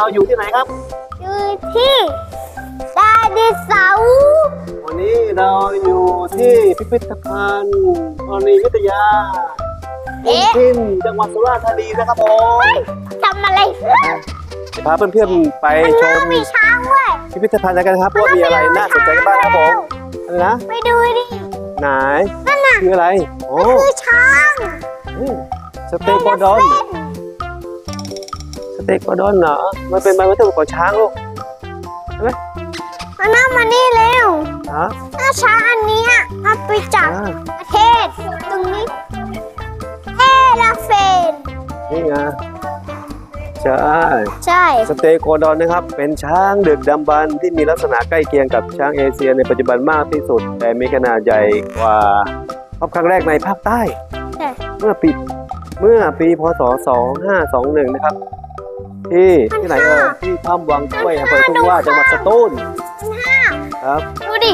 เราอยู่ที่ไหนครับ อยู่ที่ดาดิเสาร์วันนี้เราอยู่ที่พิพิธภัณฑ์ธรณีวิทยาบุญทินจังหวัดสุราษฎร์ธานีนะครับผมทำอะไรจะพาเพื่อนๆไปมันชเริ่มมมีช้างเว้ยพิพิธภัณฑ์กันนะครับว่ามีอะไรน่าสนใจกันบ้างครับผมอะไรนะไปดูดิไหนนั่นน่ะคืออะไรโอ้คือช้างนี่สเต็กโกดอนส เต็กโกดอนเหรอมันเป็นใบวัตถุของช้างลูกมันน่ามานี่เร็วฮะถ้าช้างอันเนี้ยเอาไปจากอ่าประเทศตรงนี้เทลาเฟนนี่ไงใช่ใช่สเตโกดอนนะครับ เป็นช้างดึกดำบรรพ์ที่มีลักษณะใกล้เคียงกับช้างเอเชียในปัจจุบันมากที่สุด แต่มีขนาดใหญ่กว่าพบครั้งแรกในภาคใต้ใช่เมื่อปีเมื่อปีพศ 2521 นะครับ ที่ที่ไหนเอ่ยที่ถ้ำวังกล้วยอำเภอทุ่งว่าจังหวัดสตูลครับดูดิ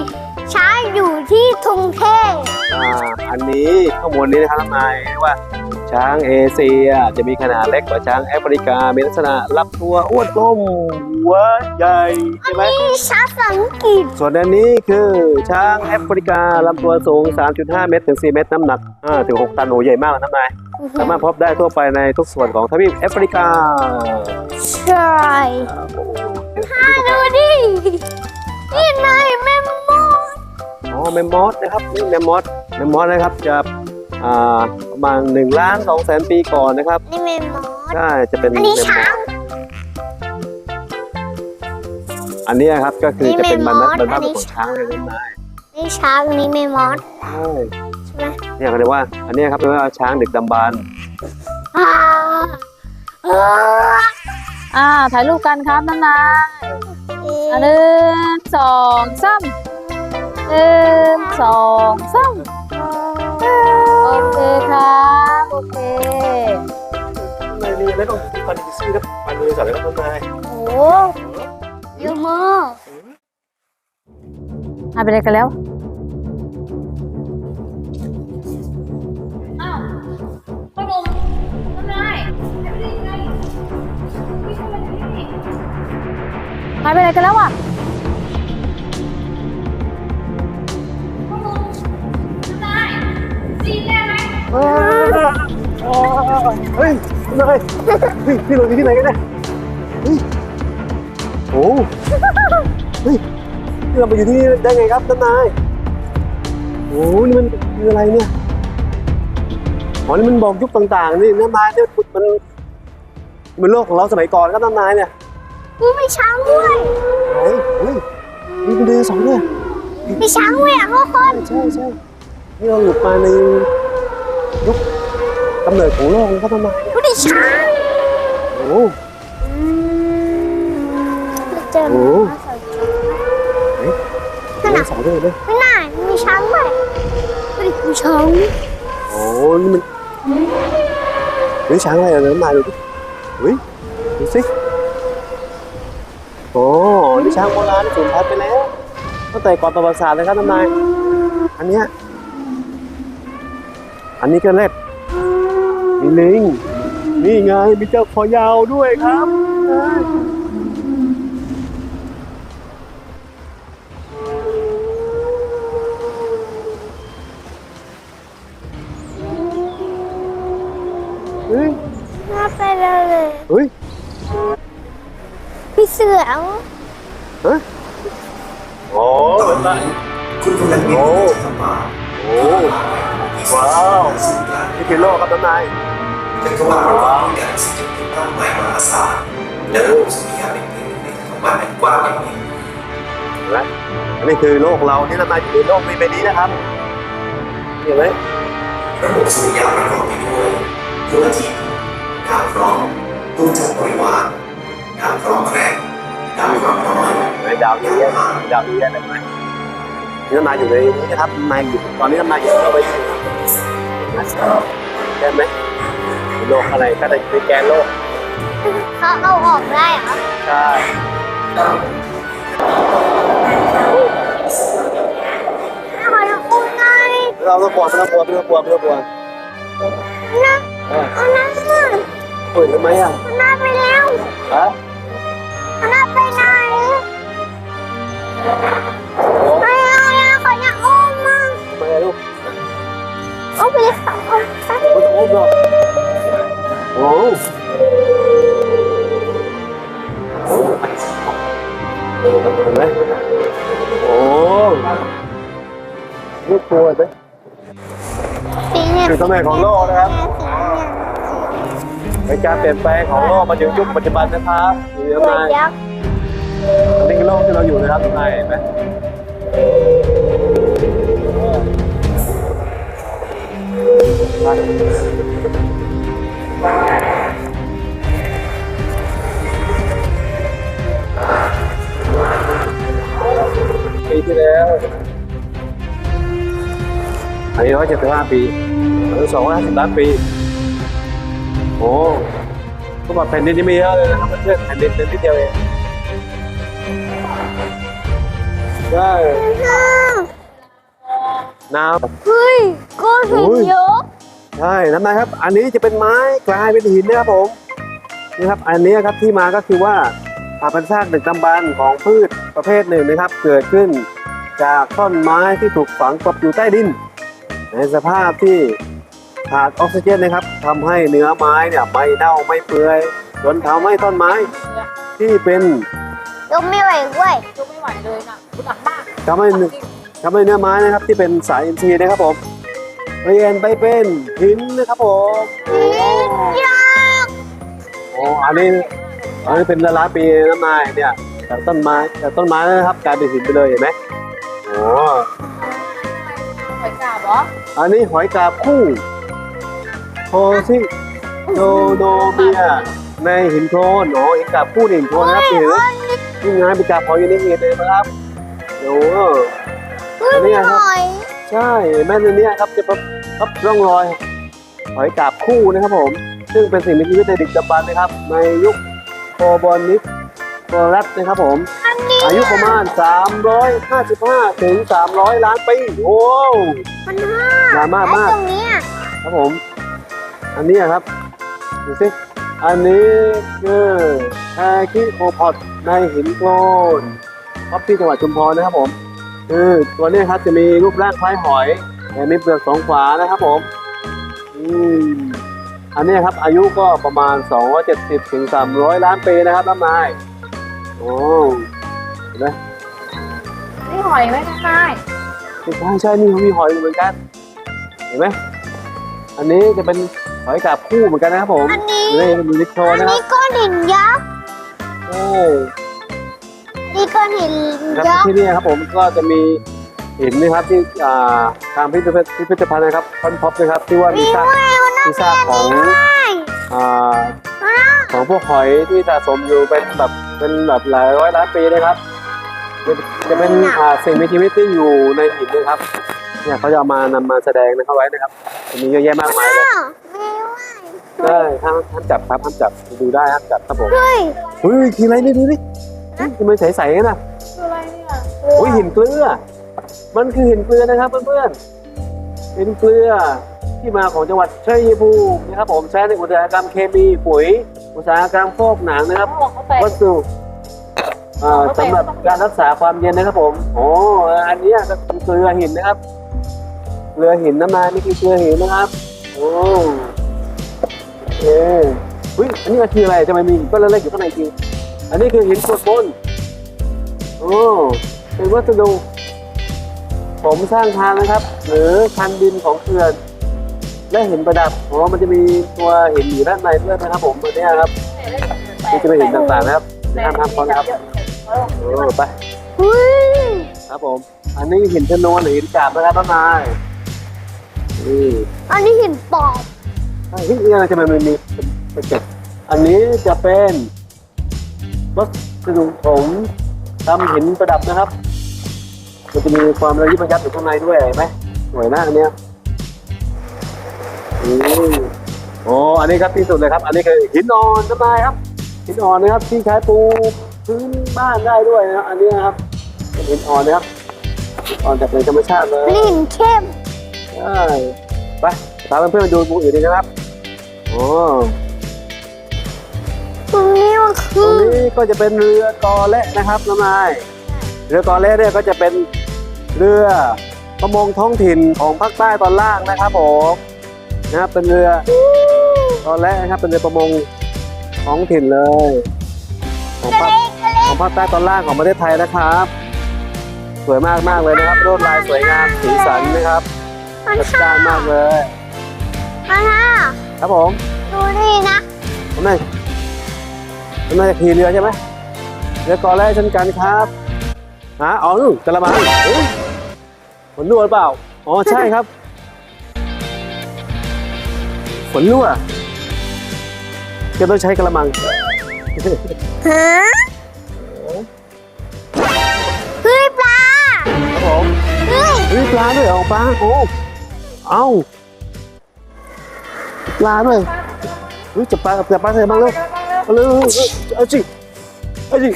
ช้างอยู่ที่ทุงเทพอ่าอันนี้ข้อมูลนี้นะครับนายเรียกว่า ช้างเอเชียจะมีขนาดเล็กกว่าช้างแอฟริกา มีลักษณะลำตัวอ้วนกลมหัวใหญ่ใช่ไหมนี่ช้างสังกฤษส่วนอันนี้คือช้างแอฟริกาลำตัวสูง 3.5 เมตรถึง 4 เมตร น้ำหนัก5ถึง6ตันโอ้ใหญ่มากนะน้ำนาย สามารถพบได้ทั่วไปในทุกส่วนของทวีปแอฟริกาใช่ดูดินี่นายแม่มดอ๋อแมมมอสนะครับนี่แมมมอสแมมมอสนะครับจะอ่าประมาณ1ล้าน2แสนปีก่อนนะครับนี่แม่มดใช่จะเป็นอันนี้แมมมอช้างสอันเนี้ยครับก็คือนี่จะเป็นบรรแมทัมดมอสบรรทัดอันนี้ของช้างเลยนะนายนี่ช้างนี่แม่มดใช่ใช่ไหม เนี่ยเขาเรียกว่า อันเนี้ยครับเรียกว่าช้างดึกดำบรรพ์อ่าเอออ่าถ่ายรูปกันครับนานาอะหนึ่งสองสามหนึ่งสองสามโอเคครับโอเคข้างในมีอะไรบ้างฟันดิซี่ครับฟันดิซี่อะไรครับข้างในโอ้เยอะมากหายไปไหนกันแล้วอ้าว หายไปไหนกันแล้วอะเฮ้ยข้างในเฮ้ยพี่เราอยู่ที่ไหนกันเนี่ยเฮ้ยโอ้เฮ้ยนี่เรามาอยู่ที่นี่ได้ไงครับท่านนาย โอ้นี่มันคืออะไรเนี่ยอ๋อนี่มันบอกยุคต่างๆนี่ท่านนายเนี่ยมันมันโลกของเราสมัยก่อนครับท่านนายเนี่ย นี่มีช้างด้วยเฮ้ยเฮ้ยมีเป็นเดือนสองเนี่ยมีช้างด้วยอะทุกคนใช่ใช่นี่เราหลุดมาในยุคกำเนิดของโลกนะครับท่านนายเนี่ยดูดิช้างโอ้เจอโหนั่นเดือน่ะนสองเดือนเลยไม่น่ามีช้างด้วยดูดิมีช้างโอ้นี่มันเฮ้ยช้างอะไรอะน้ำลายดูดิเฮ้ยดูสิ โอ้นี่ช้างโบราณสูญพันธุ์ไปแล้วตั้งแต่ก่อนประวัติศาสตร์เลยครับน้ำนาย อันเนี้ย อันนี้ก็เล็บมีลิง นี่ไงมีเจ้าคอยาวด้วยครับ เรายอยู่ในโลกใบนี้นะครับ เห็นไหมระบบสุริยะประกอบไปด้วยดวงอาทิตย์ดาวเคราะห์ดวงจันทร์บริวารดาวเคราะห์แคระดาวคราะห์น้อนดาวเอียนดาวเอียนเห็นไหมนี่น้ำนาอยู่ในนี้นะครับน้ำนาอยู่ตอนนี้น้ำนาอยู่ในโลกใบนี้เห็นไหมโลกอะไรก็ได้เป็นแกนโลกเขาเอาออกได้เหรอใช่ เราเรากลัวไม่ต้องกลัวไม่ต้องกลัวไม่ต้องกลัวน้าเอาน้าปหวยทำไมอะน้าไปแล้วฮะน้าไปไหนไม่เอาแล้วขออยากอุ้มมั่งไปลูกอุ้มไปสองคนไม่ต้องอุ้มหรอกโอ้โห็นไหมโอ้ยกตัวไหม สีเนี่ยคือตำแหน่งของโลกนะครับเป็นการเปลี่ยนแปลงของโลกมาถึงยุคปัจจุบันนะครับมีสีอะไรเนี่ยยักษ์อันนี้คือโลกที่เราอยู่นะครับข้างในเห็นไหมปีที่แล้วอันนี้ร้อยเจ็ดสิบห้าปี หรือสองร้อยห้าสิบล้านปีโอ้ก็บอกแผ่นดินนี่ไม่เยอะเลยนะครับเพื่อนๆแผ่นดินเป็นนิดเดียวเองใช่น้เฮ้ยก้อนหินเยอะำใช่น้ำนายครับ อันนี้จะเป็นไม้กลายเป็นหินนะครับผมนี่ครับอันนี้ครับที่มาก็คือว่าอาเป็นซากดึกดำบรรพ์ของพืชประเภทหนึ่งนะครับ เกิดขึ้นจากท่อนไม้ที่ถูกฝังกลบอยู่ใต้ดิน ในสภาพที่ ขาดออกซิเจนนะครับทำให้เนื้อไม้เนี่ยไม่เน่าไม่เปื่อยจนทำให้ต้นไม้ ที่เป็นยกไม่ไหวเว้ยยกไม่ไหวเลยนะคุณหนักมากทำให้ทำให้เนื้อไม้นะครับที่เป็นสายอินทรีย์นะครับผมเปลี่ยนไปเป็นหินนะครับผมยักษ์โอ้อันนี้อันนี้เป็นละล้านปีน้ำนายเนี่ยจากต้นไม้จากต้นไม้นะครับกลายเป็นหินไปเลยเห็นไหมโอ้หอยกาบเหรออันนี้หอยกาบคู่ โคซิโดโนเมียในหินโคลนโอ้หินกาบคู่ในหินโคลนนะครับเห็นไหมนี่ไงไปจับหอยอยู่ในเห็ดเลยนะครับโอ้เฮ้ยอันนี้ไม่ครับหน่อยใช่แม่ในเนี้ครับจะพบพบร่องรอยหอยกาบคู่นะครับผม ซึ่งเป็นสิ่งมีชีวิตในดึกดำบรรพ์นะครับ ในยุคโคบอนิสโครัสนะครับผมอันนี้อายุประมาณ 355 ถึง 300 ล้านปี โอ้มันห้านานมากไอ้มากตรงเนี้ยครับผม อันนี้ครับ ดูสิ อันนี้คือแอคิโอพอดในหินโคลนพบที่จังหวัดชุมพรนะครับผมคือตัวนี้ครับจะมีรูปร่างคล้ายหอย แต่มีเปลือกสองฝานะครับผม อืม อันนี้ครับ อายุก็ประมาณ 270ถึง300 ล้านปีนะครับน้ำนายโอ้เห็นไหมนี่หอยไหมน้ำนายใช่ใช่นี่เขามีหอยอยู่เหมือนกัน เห็นไหมอันนี้จะเป็น หอยกาบคู่เหมือนกันนะครับผมอันนี้นี่เป็นลิโคอันนะครับนี้ก้อนหินยักษ์ใช่นี่ก้อนหินครับยักษ์ที่นี่ครับผมก็จะมีหินนะครับที่อ่าทางพิพิธภัณฑ์พิพิธภัณฑ์นะครับค้นพบนะครับที่ว่ามีมีซากด้วยมันน่ามีซากของ ได้อ่าของพวกหอยที่สะสมอยู่เป็นแบบเป็นแบบหลายร้อยล้านปีนะครับ จะจะเป็นอ่าสิ่งมีชีวิตที่อยู่ในหินนะครับเนี่ยเขาจะเอามานำมาแสดงนะครับไว้นะครับจะมีเยอะแยะมากมายเลยอ้าวมีด้วย ได้ห้ามห้ามจับครับห้ามจับดูได้ห้ามจับครับผมเฮ้ยเฮ้ยคืออะไรนี่ดูดิเฮ้ยทำไมใสๆกันนะคืออะไรเนี่ยโอ้ยหินเกลือ มันคือหินเกลือนะครับเพื่อนๆหินเกลือที่มาของจังหวัดชัยภูมินะครับผมใช้ในอุตสาหกรรมเคมีปุ๋ย อุตสาหกรรมฟอกหนังนะครับเขาบอกเขาแตกวัสดุอ่าสำหรับการรักษาความเย็นนะครับผมโอ้อันเนี้ยก็คือเกลือหินนะครับเกลือหินน้ำมันนี่คือเกลือหินนะครับโอ้โอ เคเฮ้ยอันนี้มันคืออะไรทำไมมีก้อนเล็กๆอยู่ข้างในจริงอันนี้คือหินกรวดบนโอ้เป็นวัสดุผมสร้างทางนะครับ หรือคันดินของเขื่อนและหินประดับอ๋อมันจะมีตัวหินอยู่ด้านในด้วยนะครับผมตัวเนี้ยครับนี่จะเป็นหินต่างๆนะครับห้ามห้ามพอนะครับโอ้ไปครับผม อันนี้หินชนวนหรือหินกาบนะครับต้นไม้นี่อันนี้หินปอบ เฮ้ยนี่อะไรจะมันมีเป็นเจ็ดอันนี้จะเป็นวัสดุผมทำหินประดับนะครับ มันจะมีความระยิบระยับอยู่ข้างในด้วยเห็นไหมสวยนะอันเนี้ยอืมโอ้อันนี้ครับที่สุดเลยครับ อันนี้คือหินอ่อนต้นไม้ครับ หินอ่อนนะครับ ที่ใช้ปูพื้นบ้านได้ด้วยนะครับอันนี้นะครับเป็นหินอ่อนนะครับหินอ่อนจากในธรรมชาติเลยอันนี้หินเข้มใช่ไป ตาเพื่อนๆไปดูมุมอื่นดีนะครับโอ้ตรงนี้มันตคืรงอนี้ก็จะเป็นเรือกอและนะครับน้ำนายเรือกอเล่เนี่ยก็จะเป็นเรือประมงท้องถิ่นของภาคใต้ตอนล่างนะครับผมนะครับเป็นเรือ ตอนแรกนะครับเป็นเรือประมงท้องถิ่นเลย ของภาคของภาคใต้ตอนล่างของประเทศไทยนะครับ สวยมากมากๆเลยนะครับลวดลายสวยงามสีสันนะครับมันจัดห้าจ้านมากเลย มันห้าครับผมดูนี่นะทำไมทำไมจะขี่เรือใช่ไหมเรือกอแรกเช่นกันครับหาอ๋อนู่นกระมังเฮ้ยฝนรั่วหรือเปล่า อ๋อใช่ครับฝนรั่วจะต้องใช้กระมังฮะเฮ้ยปลาครับผมเฮ้ยเฮ้ยปลาด้วยเหรอปลาโอ้เอ้าป ลาด้วยเฮ้ยจับปลาจับปลาใส่บ้างเร็วเอาเร็วเอาสิเอาสิ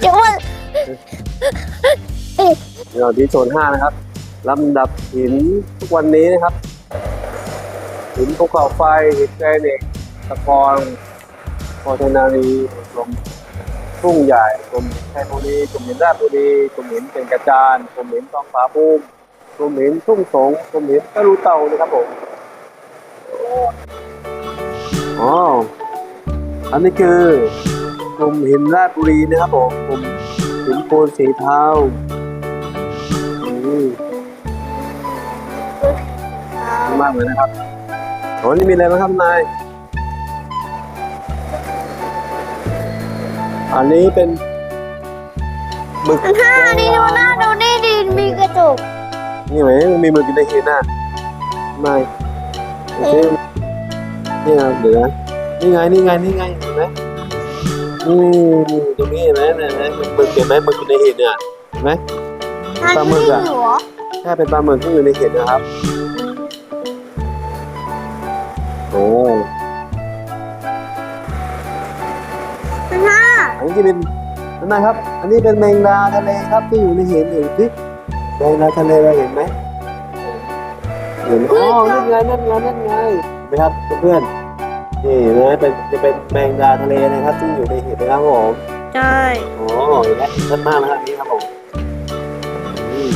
เดี๋ยวมันเดี๋ยวที่โซนห้านะครับลำดับหินทุกวันนี้นะครับ หินภูเขาไฟหินแกรนิตตะกอนโพธนารีกลมทุ่งใหญ่กลมหินไทยบุรีกลมหินราชบุรีกลมหินเป็นกระจานกลมหินทองผาภูมิ กลมหินทุ่งสงกลมหินตะลูเตานะครับผมอ๋ออันนี้คือกลุ่มหินราชบุรีนะครับผมกลุ่มหินปูนสีเทาอืมมากเลยนะครับโอ้นี่มีอะไรบ้างครับนาย อันนี้เป็นหมึกมันห้านี่ดูหน้าดูนี่ดินมีกระจก นี่ไหมมีหมึกอยู่ในหินน่ะนายโอเคนี่นะเดี๋ยวนะนี่ไงนี่ไงนี่ไงเห็นไหมอืมตรงนี้เห็นไหมเห็นไหมหมึกเห็นไหมหมึกอยู่ในหินเนี่ยเห็นไหมปลาหมึกอะนนี้เหรอแค่เป็นปลาหมึกที่อยู่ในเห็ดนะครับโอ้มันห้าอันนี้จะเป็นนั่นนะครับ อันนี้เป็นแมงดาทะเลครับที่อยู่ในเห็ดเห็นสิแมงดาทะเลเราเห็นไหมเห็นอ๋อนั่นไงนั่นไงนั่นไงเห็นไหมครับเพื่อนๆนี่นะเป็นจะเป็นแมงดาทะเลนะครับที่อยู่ในเห็ดนะครับผมใช่โอ้เห็นไหมเห็นชัดมากนะครับอันนี้ครับผมอืม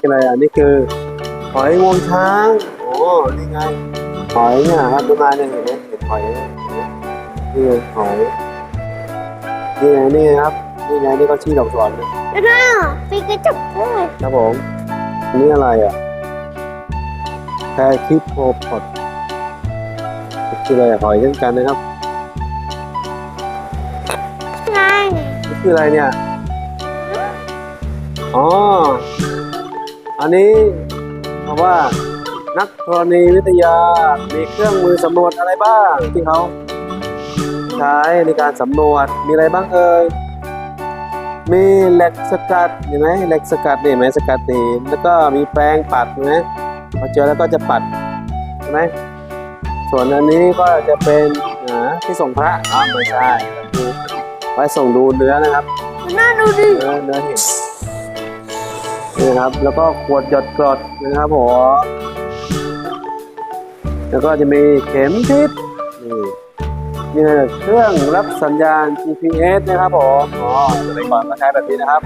อะไรอะนี่คือหอยงวงช้าง โอ้นี่ไงหอยเนี่ยครับดูมาเนี่ยเห็นไหมเห็นหอยไหมนี่ไงหอยนี่ไงนี่ไงครับนี่ไงนี่ก็ชี้ดอกสวนนะมั นห้ามีกระจกด้วยครับผมอันนี่อะไรอะแพรคิปโพพอดคืออะไรอะหอยเช่นกันนะครับ ไงนี่คืออะไรเนี่ย อ๋อ อันนี้เพราะว่านักธรณีวิทยา มีเครื่องมือสำรวจอะไรบ้างที่เขาใช้ในการสำรวจ มีอะไรบ้างเอ่ย มีเหล็กสกัดเห็นไหมเหล็กสกัดเนี่ยเห็นไหมสกัดนี่แล้วก็มีแปรงปัดเห็นไหมพอเจอแล้วก็จะปัดใช่ไหมส่วนอันนี้ก็จะเป็นอ่าที่ส่งพระอ๋อไม่ใช่คือไว้ส่งดูเนื้อนะครับมันน่าดูดิเนื้อเนื้อเห็ดนี่นะครับ แล้วก็ขวดหยดกรดนะครับผมแล้วก็จะมีเข็มทิศนี่ นี่นะเครื่องรับสัญญาณ GPS นะครับผมอ๋อสมัยก่อนก็ใช้แบบนี้นะครับ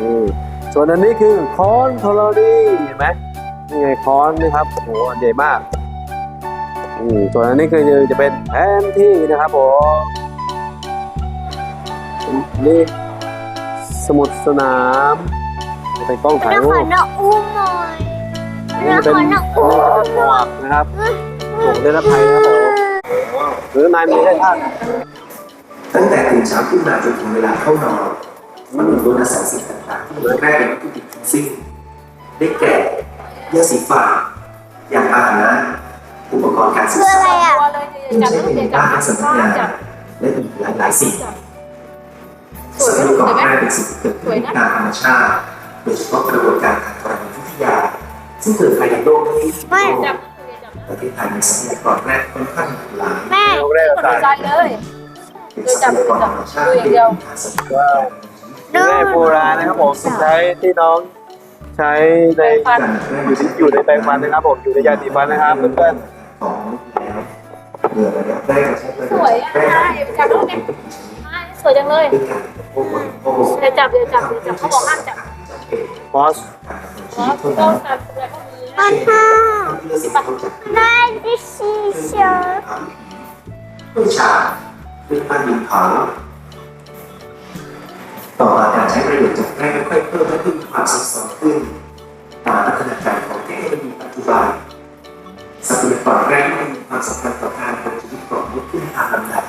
นี่ส่วนอันนี้คือค้อนโทรลีเห็นไหมนี่ไงค้อนนะครับโอ้โหอันใหญ่มากอืมส่วนอันนี้คือจะเป็นแผนที่นะครับผมนี่สมุดสนามจะเป็นกล้องถ่ายแล้วรูขอปน้องอุ้มหน่อยแล้วขเป็นอน้องโอ้อุ้มหมวกนะครับหมวกนิรภัยนะครับผม หรือนายมีได้ท่าน ตั้งแต่ตื่นเช้าขึ้นมาจนถึงเวลาเข้านอนมนุษย์ล้วนอาศัยสิ่งต่างๆที่เหมือนแรกเป็นวัตถุดิบทั้งสิ้นได้แก่ยาสีฟันยาอาหารอุปกรณ์การศึกคือษาอะไรอะที่ใช้ในบ้านสำนักงานและอีกหลายๆสิ่งทรัพยากรแรกเป็นสิ่งที่เกิดขึ้นตามธรรมชาติโดยเฉพาะกระบวนการทางธรณีวิทยา ซึ่งเกิดภายในโลกนี้ไม่ ประเทศไทยมีทรัพยากรแรกค่อนข้างหลายแม่โลกแรกกดตายใจเลยเป็นทรัพยากรธรรมชาติที่เป็นฐานสำคัญว้าวแร่โบราณนะครับผมใช้ที่น้องใช้ในอยู่ที่อยู่ในแปรงฟันนะครับผมอยู่ในยาสีฟันนะครับเพื่อนของแล้วเรือระดับแรกใช้ประโยสชวยน์อะแรกใช่จับลูกเนี่ยสสวยจังเลยด้วยการผู้บริโภคเดี๋ยวจับเดี๋ยวจับเดี๋ยวจับเขาบอกห้ามจับบอสเพราะเราจับแล้วก็มีอันห้า เพื่อสิ่งที่เขาจัดขึ้นได้ดิชิเชอร์ด้วยชาด้วยปั้นดินเผาต่อมาการใช้ประโยชน์จากแร่ค่อยๆเพิ่มและเพิ่มความซับซ้อนขึ้น ตามพัฒนาการของเทคโนโลยีปัจจุบันทรัพยากรแร่ที่มีความสำคัญต่อการดำรงชีวิตของมนุษย์ขึ้นตามลำดับ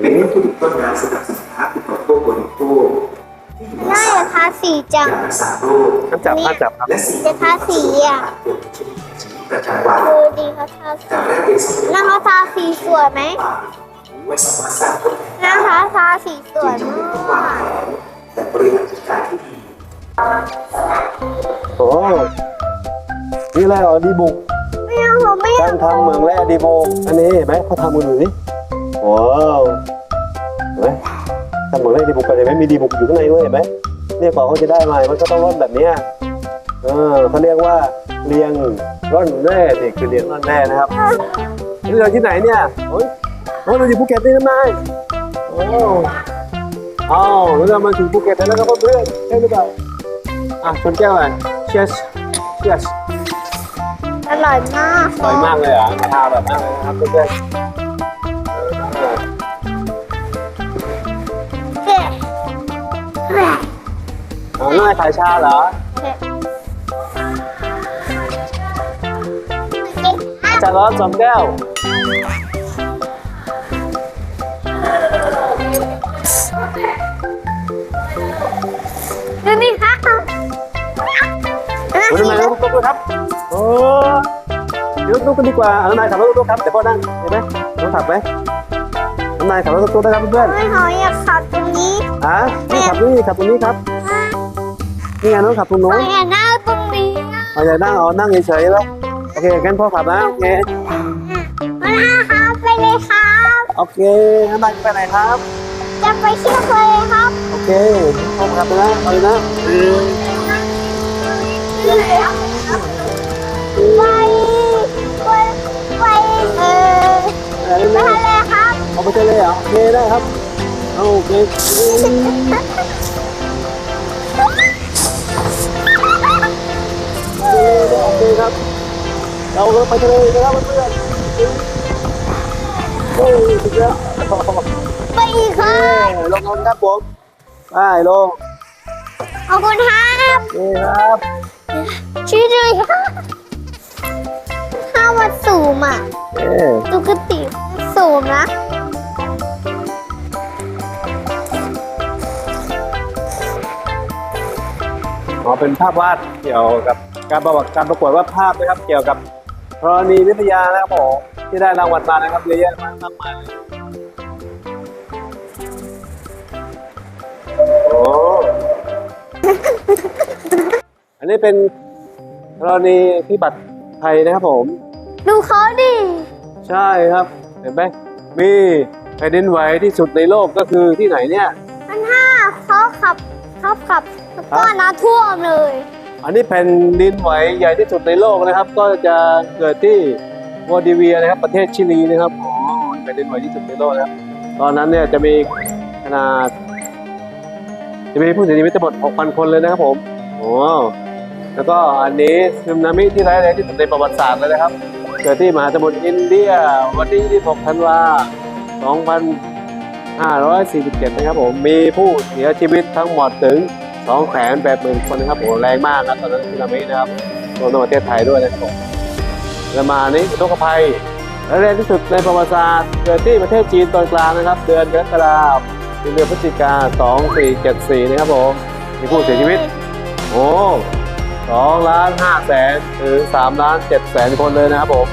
เป็นวัตถุดิบต้นน้ำสำหรับสินค้าอุปโภคบริโภคที่อยู่ในน่าสาจะรทาสีจังยารักษาโรคห้ามจับห้ามจับครับและสิ่งจะทาสีอะ เกิดขึ้นในชีวิตประจำวันดูดีเขาทาสีจากแรกเป็นสมุนแล้วเขาทาสีสวยไหมไม่สามารถสร้างผลแล้วเขาทาสีสวยจึงมาต้องวางกแผนและบริหารจัดการที่ดีโอ้นี่อะไรเหรอดีบุกไม่เอาผมไม่การทำเหมืองแร่ดีบุกอันนี้เห็นไหมเขาทำกันอยู่นี่ว้าวเห็นไหมทำเหมืองแร่ดีบุกกันเห็นไหมมีดีบุกอยู่ข้างในด้วยเห็นไหมเนี่ยกว่าเขาจะได้มามันก็ต้องร่อนแบบเนี้ยเออเขาเรียกว่า เรียงร่อนแร่นี่คือเรียงร่อนแร่นะครับนี่เราที่ไหนเนี่ยโอ้ยโอ้ยเราอยู่ภูเก็ตนี่ทำไมโอ้อ้าวแล้วเรามาถึงภูเก็ตแล้วนะครับเพื่อนๆใช่หรือเปล่าอะชนแก้วหน่อย cheers cheers อร่อยมากอร่อยมากเลยเหรอะชาแบบนั้นเลยนะครับเพื่อนเผ็ดเผ็ดๆเอาง่ายขายชาเหรอ เผ็ดชาร้อนสองแก้วดูนี่ค่ะคุณนายรถตุ๊กๆครับ โอ้เดี๋ยวตุ๊กกันดีกว่าเอานายขับรถตุ๊กๆครับเดี๋ยวพ่อนั่งเห็นไหมน้องขับไหมน้องนายขับรถตุ๊กๆได้ครับเพื่อนไม่เขาอยากขับตรงนี้ๆอะนี่ขับนี่ขับตรงนี้ครับ นี่ไงน้องขับตรงเขานู้นอยากนั่งตรงนี้เอาอย่านั่งเอานั่งเฉยๆแล้วโอ เคงั้นพ่อขับนะโอเคมาครับไปเลยครับ โอเคน้องนายจะไปไหนครับ จะไปเที่ยวทะเลครับ โอเคพ่อขับไปนะเอาเลยนะเออไปไปไปเออเอาไปเลยทะเลครับเอาไปเลยเหรอโอเคได้ครับเอาโอเคโอเคครับ เราไปทะเลนะครับเพื่อนโอ้ยสุดยอดไปอีกครับลงลงครับผมไปลงขอบคุณครับโอเครับช่วยด้วยครับถ้าวัดสูงอะเอ๊ะปกติสูงนะอ๋อเป็นภาพวาดเกี่ยวกับการประวัติการประกวดวาดภาพนะครับเกี่ยวกับ ธรณีวิทยานะครับผมที่ได้รางวัลมานะครับเยอะแยะมากมายเลยโอ้อันนี้เป็นกรณีพิบัติภัยนะครับผม ดูเขาดิ ใช่ครับเห็นไหมมีแผ่นดินไหวที่สุดในโลกก็คือที่ไหนเนี่ยมันห้าเขาขับเขาขับแล้วก็น้ำท่วมเลย อันนี้แผ่นดินไหวใหญ่ที่สุดในโลกนะครับ ก็จะเกิดที่โบลิเวียนะครับ ประเทศชิลีนะครับอ๋อแผ่นดินไหวที่สุดในโลกนะครับตอนนั้นเนี่ยจะมีขนาด จะมีผู้เสียชีวิตทั้งหมด 6,000 คนเลยนะครับผมโอ้แล้วก็อันนี้ซึนามิที่ร้ายแรงที่สุดในประวัติศาสตร์เลยนะครับ เกิดที่มหาสมุทรอินเดียวันที่ 26 ธันวาคม2547 นะครับผม มีผู้เสียชีวิตทั้งหมดถึง 2แสนแปดหมื่นคนนะครับโอ้แรงมากนะตอนนั้นสึนามินะครับรวมทั้งประเทศไทยด้วยนะครับผมแล้วมานี้อุทกภัยและแรงที่สุดในประวัติศาสตร์เกิดที่ประเทศจีนตอนกลางนะครับ เดือนกรกฎาคมถึงเดือนพฤศจิกา2474 นะครับผมมีผู้เสียชีวิต โอ้สองล้านห้าแสนถึงสามล้านเจ็ดแสนคนเลยนะครับผม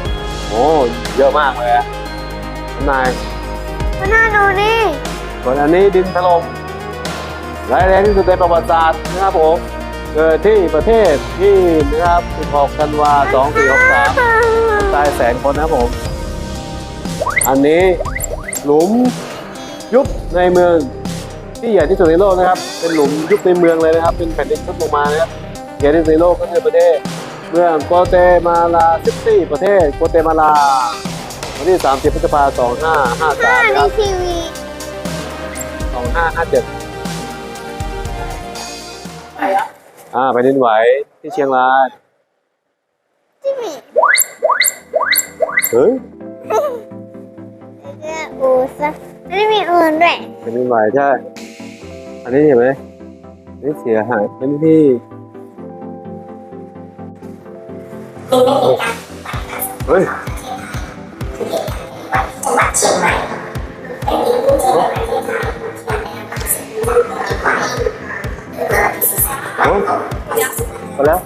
โอ้เยอะมากเลยอะนายมาหน้าดูนี่ส่วนอันนี้ดินถล่ม ร้ายแรงที่สุดในประวัติศาสตร์นะครับผม เกิดที่ประเทศที่นะครับ 16ธันวา 2463 ตายแสนคนนะครับผม อันนี้หลุมยุบในเมืองที่ใหญ่ที่สุดในโลกนะครับ เป็นหลุมยุบในเมืองเลยนะครับ เป็นแผ่นดินทรุดลงมานะครับใหญ่ที่สุดในโลกก็คือประเทศเมืองโกเตมาลาซิตี้ประเทศโกเตมาลาวันที่ 30พฤษภาคม2553หน้านะคในรับทีวี2553 องห้าห้าเจ็ดอ่าแผ่นดินไหวที่เชียงรายที่มีเฮ้ยแล้วก็อูซะไม่ได้มีอื่นด้วยแผ่นดินไหวใช่ อันนี้เห็นไหมอันนี่เสียหายเป็นที่เฮ้ย มาแล้ว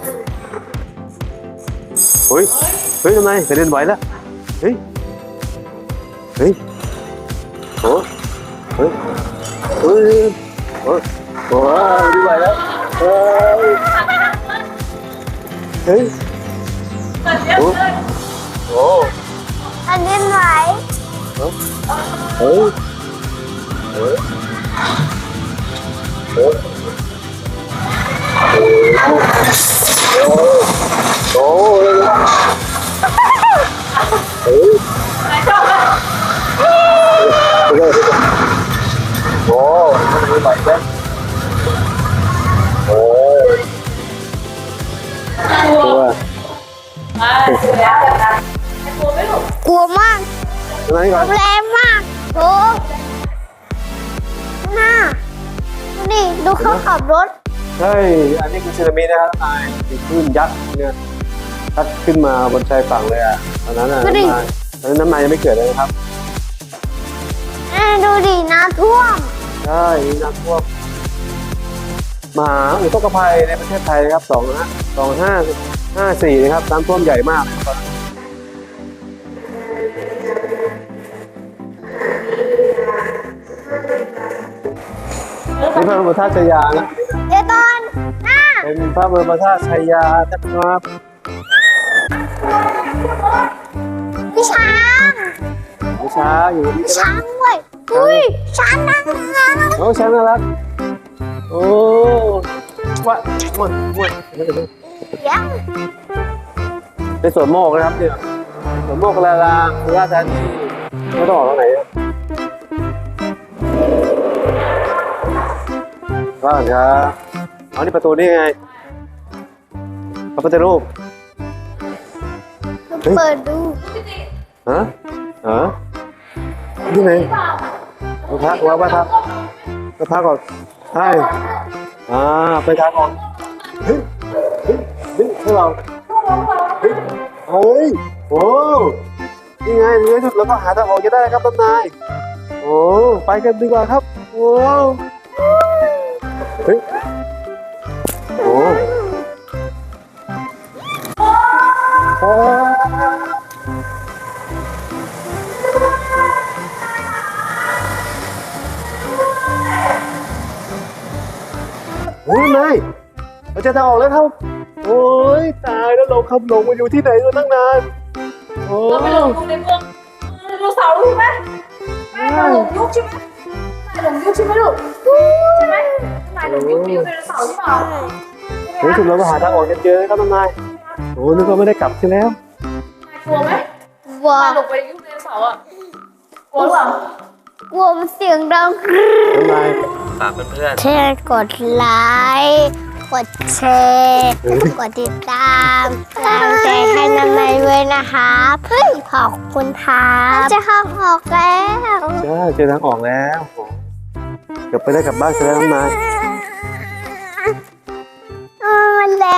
เฮ้ยเฮ้ยทำไมแผ่นดินไหวแล้วเฮ้ยเฮ้ยโอ้เฮ้ยเฮ้ยโอ้โหแผ่นดินไหวแล้วเฮ้ยเฮ้ยโอ้โอ้อันนี้ไหวเฮ้ยเฮ้ยเฮ้ย ทำไมไหวแค่โอ้ตัวกลัวมากอะไรก่อนแรงมากโอ้หน้าดูดิดูเขาขับรถใช่อันนี้คือสึนามินะครับนายมีคลื่นยักษ์เนี่ยพัดขึ้นมาบนชายฝั่งเลยอะตอนนั้นอะดูดิน้ำนายตอนนั้นน้ำนายยังไม่เกิดเลยนะครับอ่าดูดิน้ำท่วม ใช่มีน้ำท่วมมหาอุทกภัยในประเทศไทยนะครับสองห้าสองห้าห้าสี่นะครับน้ำท่วมใหญ่มากนะครับนี่พระบรมธาตุชายานะเดี๋ยวตอนหน้าเป็นพระบรมธาตุชายานะครับพี่ช้างมีช้าอยู่นี่ใช่ไหมช้างด้วยอุ้ยช้างนั่งงา นโอ้ช้างน่ารัก โอ้วะมวนมวนยังเป็นสวนโมกนะครับเนี่ยสวนโมกกะลาลาสุราษฎร์ธานีไม่ต้องออกทางไหนอะว่างครับเอานี่ประตูนี่ไงพระพุทธรูปเปิดดูฮะฮะนี่ไงมาพักว่ามาพั กมาพักก่อนใช่อ่าไปทางออกเฮ้ยเฮ้ยเฮ้ยพวกเราเฮ้ยโอ้นี่ไงในที่สุดเราก็หาทางออกจะได้ครับต้นนายโอ้ไปกันดีกว่าครับโอ้เฮ้ยโอ้ โอ้โอ้ยนายเราจะทางออกแล้วครับ โอ้ยตายแล้วเราขับหลงมาอยู่ที่ไหนกันตั้งนานโอ้เราไปหลงอยู่ในเมืองไดโนเสาร์ใช่ไหมแม่เราหลงยุคใช่ไหมแม่หลงยุคใช่ไหมลูกใช่ไหมนายหลงยุคยุคไดโนเสาร์ใช่เปล่าในที่สุดเราก็หาทางออกกันเจอครับน้องนายโอ้นึกว่าไม่ได้กลับใช่แล้วกลัวไหมว้านายหลงไปยุคไดโนเสาร์อะกลัวหรือเปล่า กวมเสียงดังบ๊ายบาฝากเพื่อนๆ ช่วยกดไลค์ กดแชร์ กดติดตามกำลังใจให้น้ำมัเด้ยนะคะเพื่อนขอบคุณครัจะข้างออกแล้ว ใช่จะทางออกแล้วโหเกือบไปได้กลับบ้านซะแล้วน้องนาย มันแรง